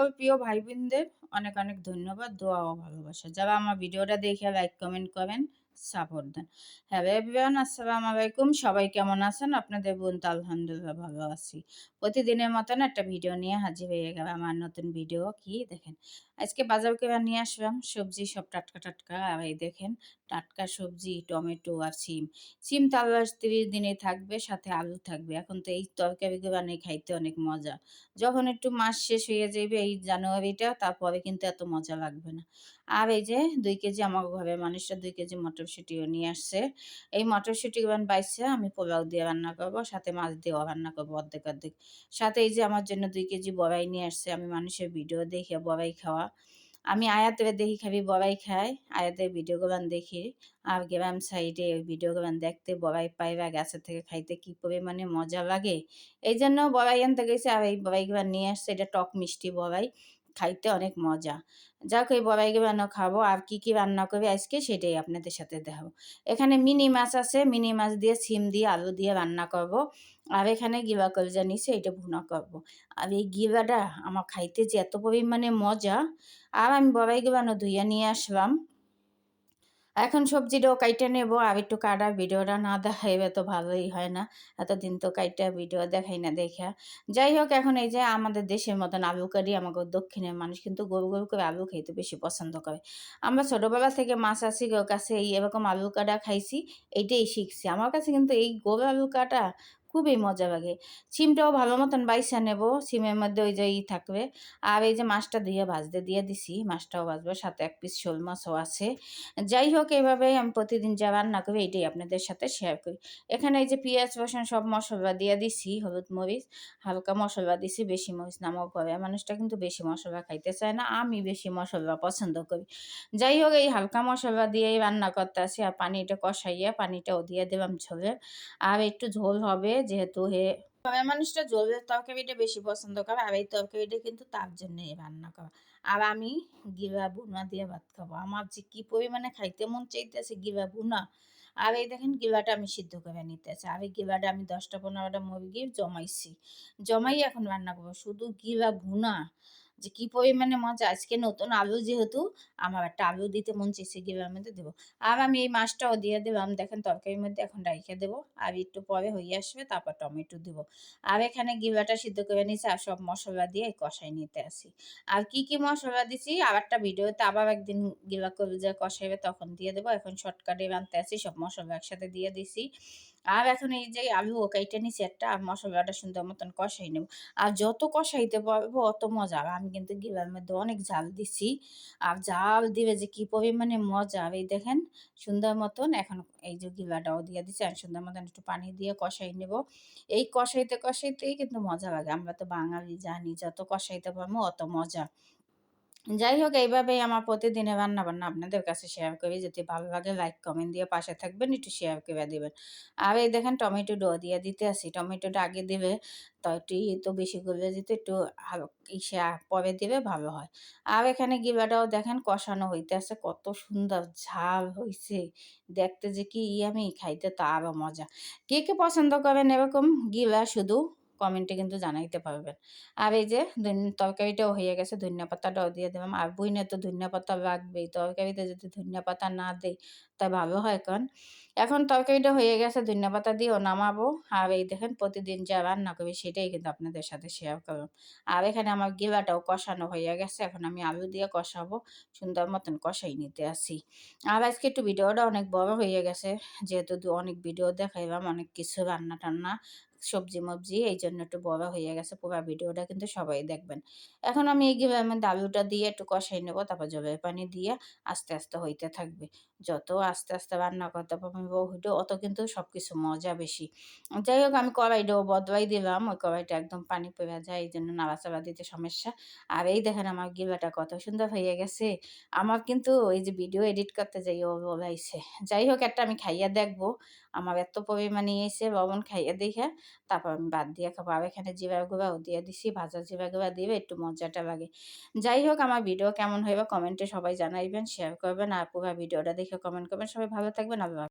সকল প্রিয় ভাই বোনদের অনেক অনেক ধন্যবাদ, দোয়া ও ভালোবাসা। যারা আমার ভিডিওটা দেখে লাইক কমেন্ট করেন সাপোর্ট দেন। হ্যাঁ এভরিওয়ান আসসালামু আলাইকুম। সবাই কেমন আছেন? আপনাদের বোন তো আলহামদুলিল্লাহ ভালো আছি। প্রতিদিনের মতন একটা ভিডিও নিয়ে হাজির হয়ে গেল আমার নতুন ভিডিও কি দেখেন? আজকে বাজার করে নিয়ে আসলাম। সবজি সব টাটকা টাটকা। আর এই দেখেন, টাটকা সবজি, টমেটো আর সিম। সিম তো আল্লাহ তিরিশ দিনে থাকবে, সাথে আলু থাকবে। এখন তো এই তরকারিগুলো বানিয়ে খাইতে অনেক মজা। যখন একটু মাস শেষ হয়ে যাবে এই জানুয়ারিটা, তারপরে কিন্তু এত মজা লাগবে না। আর এই যে, দুই কেজি আমার ঘরে মানুষটা দুই কেজি মটরশুঁটিও নিয়ে আসছে। এই মটরশুঁটি বাইছে আমি পোলাও দিয়ে রান্না করব, সাথে মাছ দিয়েও রান্না করব অর্ধেক অর্ধেক। সাথে এই যে, আমার জন্য দুই কেজি বড়াই নিয়ে আসছে। আমি মানুষের ভিডিও দেখে বড়াই খাওয়া আমি আয়াতে দেখি খাবি, বড়াই খাই। আয়াতের গান দেখি। আর গ্রাম সাইডে ভিডিও গান দেখতে বড়াই পাইবা গাছের থেকে খাইতে কি পরিমাণে মজা লাগে? এই জন্য বড়াই আনতে গেছে আর এই বড়াইগুলো নিয়ে আসছে। এটা টক মিষ্টি বড়াই। খাইতে অনেক মজা। যাক, এই রান্না খাব। আর কি কি রান্না করবে আজকে সেটাই আপনাদের সাথে দেখাবো। এখানে মিনি মাছ আছে। মিনি মাছ দিয়ে সিম দিয়ে আলু দিয়ে রান্না করব। আর এখানে গিবা কলজা নিছে, এটা ভুনা করব। আর এই গিবাটা আমার খাইতে যে এত পরিমাণে মজা। আর আমি বড়াই বানো ধুইয়া নিয়ে আসলাম। এখন সবজিটাও কাইটে নেব, আর একটু কাটা ভিডিওটা না দেখাইবে তো ভালোই হয় না। এতদিন তো কাইটা ভিডিও দেখাই না দেখা যাই হোক, এখন এই যে আমাদের দেশের মতন আলু কারি আমাকে দক্ষিণের মানুষ কিন্তু গরু গরু করে আলু খাইতে বেশি পছন্দ করে। আমরা ছোটোবেলা থেকে মাছ আসি কাছে এই এরকম আলু কাটা খাইছি, এইটাই শিখছি। আমার কাছে কিন্তু এই গরু আলু কাটা খুবই মজা লাগে। সিমটাও ভালো মতন বাইসা নেব, সিমের মধ্যে ওই যে ই থাকবে। আর এই যে মাছটা দিয়ে ভাজতে দিয়ে দিছি, মাছটাও ভাজবো, সাথে এক পিস শোল মাছও আছে। যাই হোক এইভাবে আমি প্রতিদিন যা রান্না করি এইটাই আপনাদের সাথে শেয়ার করি। এখানে এই যে পেঁয়াজ, রসুন সব মশলা দিয়ে দিছি, হলুদ মরিচ, হালকা মশলা দিছি, বেশি মরিচ নামাও পরে। মানুষটা কিন্তু বেশি মশলা খাইতে চায় না, আমি বেশি মশলা পছন্দ করি। যাই হোক, এই হালকা মশলা দিয়েই রান্না করতে আসি, আর পানিটা কষাইয়া পানিটাও দিয়ে দিলাম ঝোলে। আর একটু ঝোল হবে যেহেতু হে সবাই মানুষটা জলের তরকারিটা বেশি পছন্দ করে, আর এই তরকারিটা কিন্তু তার জন্যই রান্না করা। আর আমি গিরা বুনা দিয়ে ভাত খাব। আমার যে কি পরিমাণে খাইতে মন চাইতেছে গিরা ভুনা। আর এই দেখেন গিলাটা আমি সিদ্ধ করে নিতেছি। আর এই গিলাটা আমি দশটা পনেরোটা মুরগি জমাইছি। জমাই এখন রান্না করব। শুধু গিলা ভুনা যে কি পরিমাণে মজা? আজকে নতুন আলু যেহেতু, আমার একটা আলু দিতে মন চেয়েছে গিলার মধ্যে দেবো। আর আমি এই মাছটাও দিয়ে দিলাম, দেখেন তরকারির মধ্যে এখন রাইখে দেবো। আর একটু পরে হয়ে আসবে, তারপর টমেটো দেবো। আর এখানে গিলাটা সিদ্ধ করে নিয়েছি, আর সব মশলা দিয়ে কষাই নিতে আসি আর কি কি মশলা দিছি আর একটা ভিডিওতে আবার একদিন করে যে কষাইবে, তখন দিয়ে দেবো। এখন শর্টকাটে বানতে আসি সব মশলা একসাথে দিয়ে দিছি। আর এখন এই যে আলু কাইটে নিছি একটা আর মশলাটা সুন্দর মতন কষাই নেব। আর যত কষাইতে পারব অত মজা। আমি কিন্তু গিলার মধ্যে অনেক ঝাল দিছি। আর জাল দিবে যে কি পরিমাণে মজা। এই দেখেন সুন্দর মতন এখন এই যে গিলাটাও দিয়ে দিছি। আর সুন্দর মতন একটু পানি দিয়ে কষাই নেব। এই কষাইতে, কষাইতেই কিন্তু মজা লাগে। আমরা তো বাঙালি জানি, যত কষাইতে পারব অত মজা। যাই হোক, এইভাবেই আমার প্রতিদিনের রান্না বান্না আপনাদের কাছে শেয়ার করি। যদি ভালো লাগে লাইক কমেন্ট দিয়ে পাশে থাকবেন, একটু শেয়ার করে দেবেন। আর এই দেখেন টমেটো ডো দিয়ে দিতে আসি। টমেটোটা আগে দেবে, তো একটু তো বেশি করে দিতে, একটু ইসে পরে দিবে, ভালো হয়। আর এখানে গিলাটাও দেখেন, কষানো হইতে আছে কত সুন্দর ঝাল হয়েছে দেখতে যে কি আমি খাইতে তো আরও মজা। কে কে পছন্দ করেন এরকম গিলা শুধু? কমেন্টে কিন্তু জানাইতে পারবেন। আর এই যে তরকারিটাও হয়ে গেছে, ধনিয়া পাতাটাও দিয়ে দিলাম। আর বইনে তো ধনিয়া পাতা লাগবেই, তরকারিতে যদি ধনিয়া পাতা না দেয় তা ভালো হয় কারণ এখন তরকারিটা হয়ে গেছে, ধনিয়া পাতা দিয়েও নামাবো। আর এই দেখেন প্রতিদিন যা রান্না করি, সেটাই কিন্তু আপনাদের সাথে শেয়ার করব আর এখানে আমার গিলাটাও কষানো হয়ে গেছে, এখন আমি আলু দিয়ে কষাবো, সুন্দর মতন কষাই নিতে আসি। আর আজকে একটু ভিডিওটা অনেক বড় হয়ে গেছে, যেহেতু অনেক ভিডিও দেখাইলাম, অনেক কিছু রান্না টান্না সবজি মবজি এই জন্য একটু বড় হয়ে গেছে পুরো ভিডিওটা কিন্তু সবাই দেখবেন। এখন আমি এই মধ্যে আলুটা দিয়ে একটু কষাই নেব, তারপর জলের পানি দিয়ে আস্তে আস্তে হইতে থাকবে। যত আস্তে আস্তে রান্না করতে পারব হইটো অত কিন্তু সব কিছু মজা বেশি। যাই হোক, আমি কড়াইটাও বদলাই দিলাম, ওই কড়াইটা একদম পানি পড়ে যায় এই জন্য নাড়াচাড়া দিতে সমস্যা। আর এই দেখেন আমার গিলাটা কত সুন্দর হয়ে গেছে। আমার কিন্তু এই যে ভিডিও এডিট করতে যাই ও বলাইছে। যাই হোক, একটা আমি খাইয়া দেখব। আমার এত পরিমাণে এসে লবণ খাইয়া দেখে তারপর আমি বাদ দিয়ে খাব। আর এখানে জিরা গুঁড়াও দিয়ে দিছি, ভাজা জিরা গুঁড়া দিবে, একটু মজাটা লাগে। যাই হোক, আমার ভিডিও কেমন হইবে কমেন্টে সবাই জানাইবেন শেয়ার করবেন। আর পুরো ভিডিওটা দেখে কমেন্ট করবেন। সবাই ভালো থাকবেন, আল্লাহ